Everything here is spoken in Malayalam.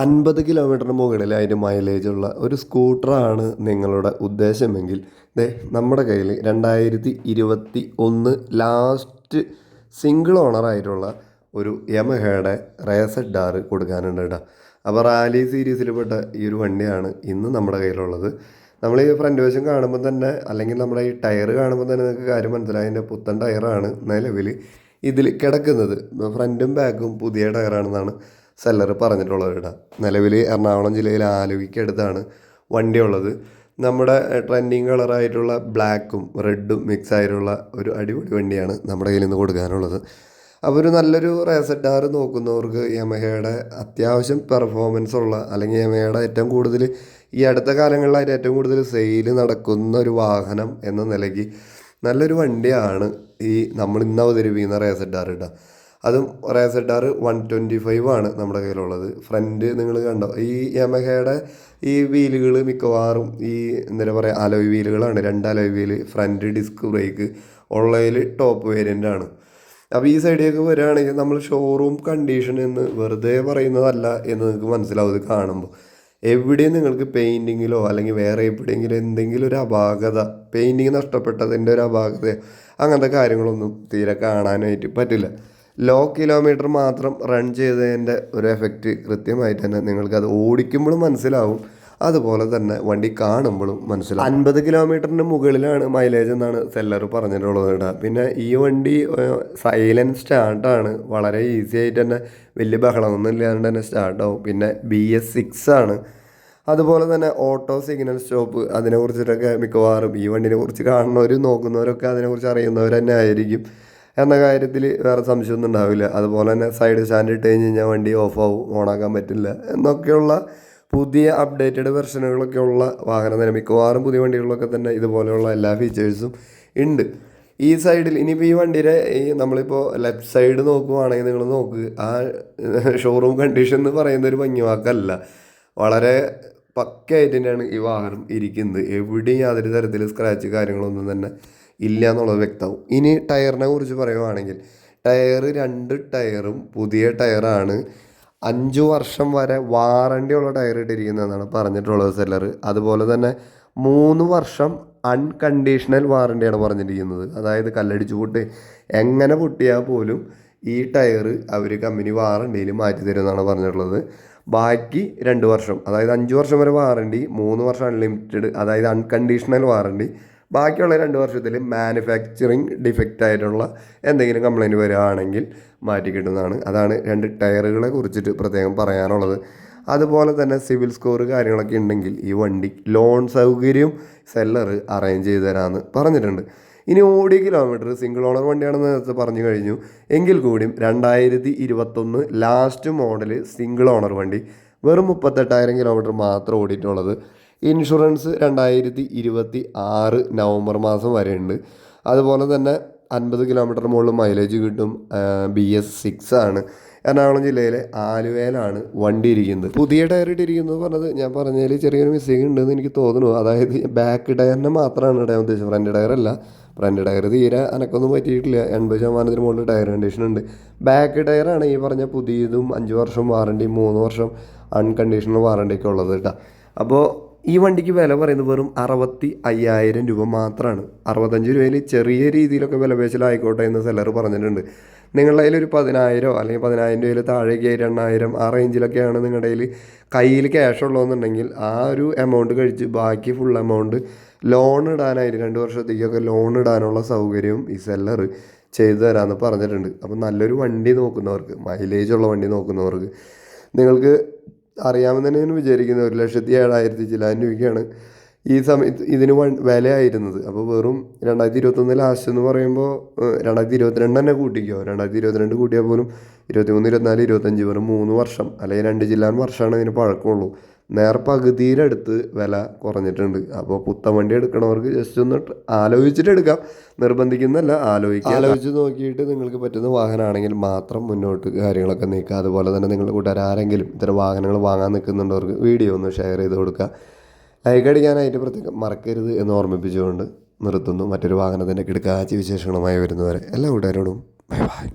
അൻപത് കിലോമീറ്റർ മുകളിൽ അതിന്റെ മൈലേജ് ഉള്ള ഒരു സ്കൂട്ടറാണ് നിങ്ങളുടെ ഉദ്ദേശമെങ്കിൽ ദേ നമ്മുടെ കയ്യിൽ രണ്ടായിരത്തി ഇരുപത്തി ഒന്ന് ലാസ്റ്റ് സിംഗിൾ ഓണറായിട്ടുള്ള ഒരു യമഹയുടെ റേസഡ് ഡാർ കൊടുക്കാനുണ്ട് കേട്ടോ. അപ്പോൾ റാലി സീരീസിൽപ്പെട്ട ഈ ഒരു വണ്ടിയാണ് ഇന്ന് നമ്മുടെ കയ്യിലുള്ളത്. നമ്മൾ ഈ ഫ്രണ്ട് വശം കാണുമ്പോൾ തന്നെ അല്ലെങ്കിൽ നമ്മുടെ ഈ ടയർ കാണുമ്പോൾ തന്നെ നിങ്ങൾക്ക് കാര്യം മനസ്സിലായി. അതിന്റെ പുത്തൻ ടയറാണ് നിലവിൽ ഇതിൽ കിടക്കുന്നത്. ഫ്രണ്ടും ബാക്കും പുതിയ ടയറാണെന്നാണ് സെല്ലർ പറഞ്ഞിട്ടുള്ളത് കേട്ടോ നിലവിൽ എറണാകുളം ജില്ലയിൽ ആലുവിക്കടുത്താണ് വണ്ടി ഉള്ളത് നമ്മുടെ ട്രെൻഡിങ് കളറായിട്ടുള്ള ബ്ലാക്കും റെഡും മിക്സ് ആയിട്ടുള്ള ഒരു അടിപൊളി വണ്ടിയാണ് നമ്മുടെ കയ്യിൽ നിന്ന് കൊടുക്കാനുള്ളത്. അപ്പോൾ ഒരു നല്ലൊരു റേസറ്റാർ നോക്കുന്നവർക്ക് യമഹയുടെ അത്യാവശ്യം പെർഫോമൻസ് ഉള്ള അല്ലെങ്കിൽ യമഹയുടെ ഏറ്റവും കൂടുതൽ ഈ അടുത്ത കാലങ്ങളിലായിട്ട് ഏറ്റവും കൂടുതൽ സെയിൽ നടക്കുന്ന ഒരു വാഹനം എന്ന നിലയ്ക്ക് നല്ലൊരു വണ്ടിയാണ് ഈ നമ്മൾ ഇന്ന് അവതരിപ്പിക്കുന്ന റേസഡാർ കേട്ടോ അതും റേസറ്റാർ വൺ ട്വന്റി ഫൈവ് ആണ് നമ്മുടെ കയ്യിലുള്ളത്. ഫ്രണ്ട് നിങ്ങൾ കണ്ടോ? ഈ യമഹയുടെ ഈ വീലുകൾ മിക്കവാറും ഈ എന്താ പറയുക അലോയ് വീലുകളാണ് രണ്ട് alloy wheel front disc brake ഉള്ളതിൽ ടോപ്പ് വേരിയന്റ് ആണ്. അപ്പോൾ ഈ സൈഡിലേക്ക് വരികയാണെങ്കിൽ നമ്മൾ ഷോറൂം കണ്ടീഷൻ എന്ന് വെറുതെ പറയുന്നതല്ല എന്ന് നിങ്ങൾക്ക് മനസ്സിലാവും ഇത് കാണുമ്പോൾ. എവിടെയും നിങ്ങൾക്ക് പെയിന്റിങ്ങിലോ അല്ലെങ്കിൽ വേറെ എവിടെയെങ്കിലും എന്തെങ്കിലും ഒരു അപാകത പെയിന്റിങ് നഷ്ടപ്പെട്ടതിന്റെ ഒരു അപാകത അങ്ങനത്തെ കാര്യങ്ങളൊന്നും തീരെ കാണാനായിട്ട് പറ്റില്ല. ലോ കിലോമീറ്റർ മാത്രം റൺ ചെയ്തതിന്റെ ഒരു എഫക്റ്റ് കൃത്യമായിട്ട് തന്നെ നിങ്ങൾക്കത് ഓടിക്കുമ്പോഴും മനസ്സിലാവും. അതുപോലെ തന്നെ വണ്ടി കാണുമ്പോഴും മനസ്സിലാവും. അൻപത് കിലോമീറ്ററിന് മുകളിലാണ് മൈലേജ് എന്നാണ് സെല്ലർ പറഞ്ഞിട്ടുള്ളത് കേട്ടോ. പിന്നെ ഈ വണ്ടി സൈലന്റ് സ്റ്റാർട്ടാണ് വളരെ ഈസി ആയിട്ട് തന്നെ വലിയ ബഹളമൊന്നും ഇല്ലാണ്ട് തന്നെ സ്റ്റാർട്ടാവും പിന്നെ ബി എസ് സിക്സ് ആണ്. അതുപോലെ തന്നെ ഓട്ടോ സിഗ്നൽ സ്റ്റോപ്പ് അതിനെക്കുറിച്ചിട്ടൊക്കെ മിക്കവാറും ഈ വണ്ടിനെ കുറിച്ച് കാണുന്നവരും നോക്കുന്നവരൊക്കെ അതിനെക്കുറിച്ച് അറിയുന്നവർ തന്നെ ആയിരിക്കും. എന്ന കാര്യത്തിൽ വേറെ സംശയമൊന്നും ഉണ്ടാവില്ല. അതുപോലെ തന്നെ സൈഡ് സ്റ്റാൻഡ് ഇട്ട് കഴിഞ്ഞ് കഴിഞ്ഞാൽ വണ്ടി ഓഫ് ആവും ഓണാക്കാൻ പറ്റില്ല എന്നൊക്കെയുള്ള പുതിയ അപ്ഡേറ്റഡ് വെർഷനുകളൊക്കെ ഉള്ള വാഹനം തന്നെ. മിക്കവാറും പുതിയ വണ്ടികളിലൊക്കെ തന്നെ ഇതുപോലെയുള്ള എല്ലാ ഫീച്ചേഴ്സും ഉണ്ട്. ഈ സൈഡിൽ ഇനിയിപ്പോൾ ഈ വണ്ടിയുടെ ഈ നമ്മളിപ്പോൾ ലെഫ്റ്റ് സൈഡ് നോക്കുവാണെങ്കിൽ നിങ്ങൾ നോക്ക് ആ ഷോറൂം കണ്ടീഷൻ എന്ന് പറയുന്ന ഒരു ഭംഗി വാക്കല്ല വളരെ പക്കയായിട്ട് തന്നെയാണ് ഈ വാഹനം ഇരിക്കുന്നത്. എവിടെയും യാതൊരു തരത്തിൽ സ്ക്രാച്ച് കാര്യങ്ങളൊന്നും തന്നെ ഇല്ല എന്നുള്ളത് വ്യക്തമാവും. ഇനി ടയറിനെ കുറിച്ച് പറയുവാണെങ്കിൽ ടയർ രണ്ട് ടയറും പുതിയ ടയറാണ്. അഞ്ച് വർഷം വരെ വാറണ്ടി ഉള്ള ടയർ ഇട്ടിരിക്കുന്നതെന്നാണ് പറഞ്ഞിട്ടുള്ളത് സെല്ലർ അതുപോലെ തന്നെ മൂന്ന് വർഷം അൺകണ്ടീഷണൽ വാറണ്ടിയാണ് പറഞ്ഞിരിക്കുന്നത്. അതായത് കല്ലടിച്ച് പൊട്ടി എങ്ങനെ പൊട്ടിയാൽ പോലും ഈ ടയർ അവർ കമ്പനി വാറണ്ടിയിൽ മാറ്റി തരുമെന്നാണ് പറഞ്ഞിട്ടുള്ളത്. ബാക്കി രണ്ട് വർഷം അതായത് അഞ്ച് വർഷം വരെ വാറണ്ടി മൂന്ന് വർഷം അൺലിമിറ്റഡ് അതായത് അൺകണ്ടീഷണൽ വാറണ്ടി ബാക്കിയുള്ള രണ്ട് വർഷത്തിൽ മാനുഫാക്ചറിങ് ഡിഫക്റ്റ് ആയിട്ടുള്ള എന്തെങ്കിലും കംപ്ലൈന്റ് വരികയാണെങ്കിൽ മാറ്റി കിട്ടുന്നതാണ്. അതാണ് രണ്ട് ടയറുകളെ കുറിച്ചിട്ട് പ്രത്യേകം പറയാനുള്ളത്. അതുപോലെ തന്നെ സിവിൽ സ്കോർ കാര്യങ്ങളൊക്കെ ഉണ്ടെങ്കിൽ ഈ വണ്ടി ലോൺ സൗകര്യം സെല്ലർ അറേഞ്ച് ചെയ്ത് തരാമെന്ന് പറഞ്ഞിട്ടുണ്ട്. ഇനി ഓടിയ കിലോമീറ്റർ സിംഗിൾ ഓണർ വണ്ടിയാണെന്ന് നേരത്തെ പറഞ്ഞു കഴിഞ്ഞു. എങ്കിൽ കൂടിയും രണ്ടായിരത്തി ഇരുപത്തൊന്ന് ലാസ്റ്റ് മോഡൽ സിംഗിൾ ഓണർ വണ്ടി വെറും മുപ്പത്തെട്ടായിരം കിലോമീറ്റർ മാത്രം ഓടിയിട്ടുള്ളത്. ഇൻഷുറൻസ് രണ്ടായിരത്തി ഇരുപത്തി ആറ് നവംബർ മാസം വരെയുണ്ട്. അതുപോലെ തന്നെ അൻപത് കിലോമീറ്റർ മുകളിൽ മൈലേജ് കിട്ടും ബി എസ് സിക്സ് ആണ്. എറണാകുളം ജില്ലയിലെ ആലുവയിലാണ് വണ്ടി ഇരിക്കുന്നത്. പുതിയ ടയർ ഇട്ടിരിക്കുന്നത് പറഞ്ഞത് ഞാൻ പറഞ്ഞതിൽ ചെറിയൊരു മിസ്റ്റേക്ക് ഉണ്ടെന്ന് എനിക്ക് തോന്നുന്നു. അതായത് ബാക്ക് ടയറിനെ മാത്രമാണ് ഇടാൻ ഉദ്ദേശിച്ചത്. ഫ്രണ്ട് ടയർ അല്ല. ഫ്രണ്ട് ടയർ തീരെ അനക്കൊന്നും പറ്റിയിട്ടില്ല. എൺപത് ശതമാനത്തിന് മുകളിൽ ടയർ കണ്ടീഷൻ ഉണ്ട്. ബാക്ക് ടയറാണ് ഈ പറഞ്ഞ പുതിയതും അഞ്ച് വർഷം വാറണ്ടി മൂന്ന് വർഷം അൺകണ്ടീഷണൽ വാറണ്ടിയൊക്കെ ഉള്ളത് കേട്ടോ. അപ്പോൾ ഈ വണ്ടിക്ക് വില പറയുന്നത് വെറും അറുപത്തി അയ്യായിരം രൂപ മാത്രമാണ് അറുപത്തഞ്ച് രൂപയിൽ ചെറിയ രീതിയിലൊക്കെ വില പേശലായിക്കോട്ടെ എന്ന് സെല്ലർ പറഞ്ഞിട്ടുണ്ട്. നിങ്ങളുടെ കയ്യിൽ ഒരു പതിനായിരമോ അല്ലെങ്കിൽ പതിനായിരം രൂപയിൽ താഴേക്ക് രണ്ടായിരം ആ റേഞ്ചിലൊക്കെയാണ് നിങ്ങളുടെ കയ്യിൽ കയ്യിൽ ക്യാഷ് ഉള്ളതെന്നുണ്ടെങ്കിൽ ആ ഒരു എമൗണ്ട് കഴിച്ച് ബാക്കി ഫുൾ എമൗണ്ട് ലോൺ ഇടാനായിട്ട് രണ്ട് വർഷത്തേക്കൊക്കെ ലോൺ ഇടാനുള്ള സൗകര്യവും ഈ സെല്ലർ ചെയ്തു തരാമെന്ന് പറഞ്ഞിട്ടുണ്ട്. അപ്പം നല്ലൊരു വണ്ടി നോക്കുന്നവർക്ക് മൈലേജ് ഉള്ള വണ്ടി നോക്കുന്നവർക്ക് നിങ്ങൾക്ക് അറിയാമെന്ന് തന്നെ വിചാരിക്കുന്നത്. ഒരു ലക്ഷത്തി ഏഴായിരത്തി ചിലാൻ രൂപയ്ക്കാണ് ഈ സമയത്ത് ഇതിന് വൺ വിലയായിരുന്നത്. അപ്പോൾ വെറും രണ്ടായിരത്തി ഇരുപത്തൊന്ന് ലാസ്റ്റ് എന്ന് പറയുമ്പോൾ രണ്ടായിരത്തി ഇരുപത്തിരണ്ട് തന്നെ കൂട്ടിക്കോ. രണ്ടായിരത്തി ഇരുപത്തിരണ്ട് കൂട്ടിയാൽ പോലും ഇരുപത്തിമൂന്ന് ഇരുപത്തിനാല് ഇരുപത്തഞ്ച് വെറും മൂന്ന് വർഷം അല്ലെങ്കിൽ രണ്ട് ജില്ലാൻ വർഷമാണ് ഇതിന് പഴക്കമുള്ളൂ. നേർ പകുതിയിലടുത്ത് വില കുറഞ്ഞിട്ടുണ്ട്. അപ്പോൾ പുത്തൻ വണ്ടി എടുക്കണവർക്ക് ജസ്റ്റ് ഒന്ന് ആലോചിച്ചിട്ട് എടുക്കാം. നിർബന്ധിക്കുന്നല്ല ആലോചിക്കുക ആലോചിച്ച് നോക്കിയിട്ട് നിങ്ങൾക്ക് പറ്റുന്ന വാഹനമാണെങ്കിൽ മാത്രം മുന്നോട്ട് കാര്യങ്ങളൊക്കെ നീക്കുക. അതുപോലെ തന്നെ നിങ്ങൾ കൂട്ടുകാർ ആരെങ്കിലും ഇത്തരം വാഹനങ്ങൾ വാങ്ങാൻ നിൽക്കുന്നുണ്ടവർക്ക് വീഡിയോ ഒന്ന് ഷെയർ ചെയ്ത് കൊടുക്കുക. ലൈക്ക് അടിക്കാനായിട്ട് പ്രത്യേകം മറക്കരുത് എന്ന് ഓർമ്മിപ്പിച്ചുകൊണ്ട് നിർത്തുന്നു. മറ്റൊരു വാഹനത്തിന്റെ കിടക്കാച്ചി വിശേഷങ്ങളുമായി വരുന്നവരെ എല്ലാ കൂട്ടുകാരോടും ബൈ ബൈ